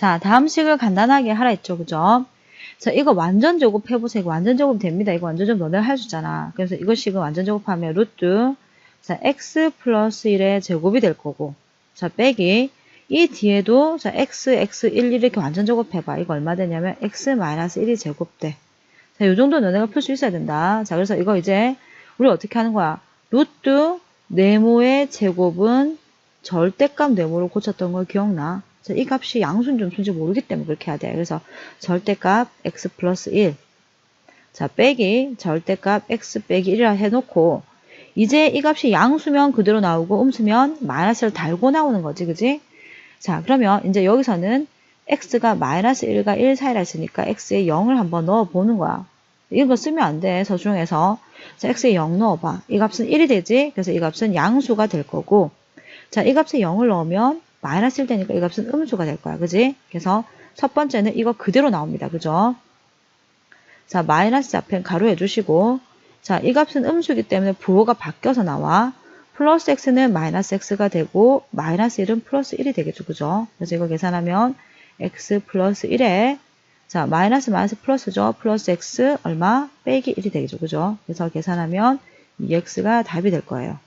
자, 다음 식을 간단하게 하라 했죠. 그죠? 자, 이거 완전 제곱해 보세요. 이거 완전 제곱 됩니다. 이거 완전 제곱 너네가 해주잖아. 그래서 이거 식은 완전 제곱하면 루트, 자, x 플러스 1의 제곱이 될 거고, 자, 빼기, 이 뒤에도, 자, x, x, 1, 이렇게 완전 제곱해봐. 이거 얼마 되냐면, x 마이너스 1이 제곱돼. 자, 요 정도 너네가 풀 수 있어야 된다. 자, 그래서 이거 이제, 우리 어떻게 하는 거야? 루트, 네모의 제곱은 절대값 네모로 고쳤던 걸 기억나? 자, 이 값이 양수인 좀 순지 모르기 때문에 그렇게 해야 돼. 그래서 절대값 x 플러스 1. 자, 빼기 절대값 x 빼기 1이라 해놓고 이제 이 값이 양수면 그대로 나오고 음수면 마이너스를 달고 나오는 거지. 그지? 자, 그러면 이제 여기서는 x가 마이너스 1과 1 사이라 했으니까 x에 0을 한번 넣어보는 거야. 이거 쓰면 안 돼. 서중에서. 자, x에 0 넣어봐. 이 값은 1이 되지? 그래서 이 값은 양수가 될 거고 자, 이 값에 0을 넣으면 마이너스 1 되니까 이 값은 음수가 될 거야. 그지? 그래서 첫 번째는 이거 그대로 나옵니다. 그죠? 자, 마이너스 앞에 가로 해주시고 자, 이 값은 음수이기 때문에 부호가 바뀌어서 나와. 플러스 x는 마이너스 x가 되고 마이너스 1은 플러스 1이 되겠죠. 그죠? 그래서 이거 계산하면 x 플러스 1에 자, 마이너스 마이너스 플러스죠. 플러스 x 얼마? 빼기 1이 되겠죠. 그죠? 그래서 계산하면 2x가 답이 될 거예요.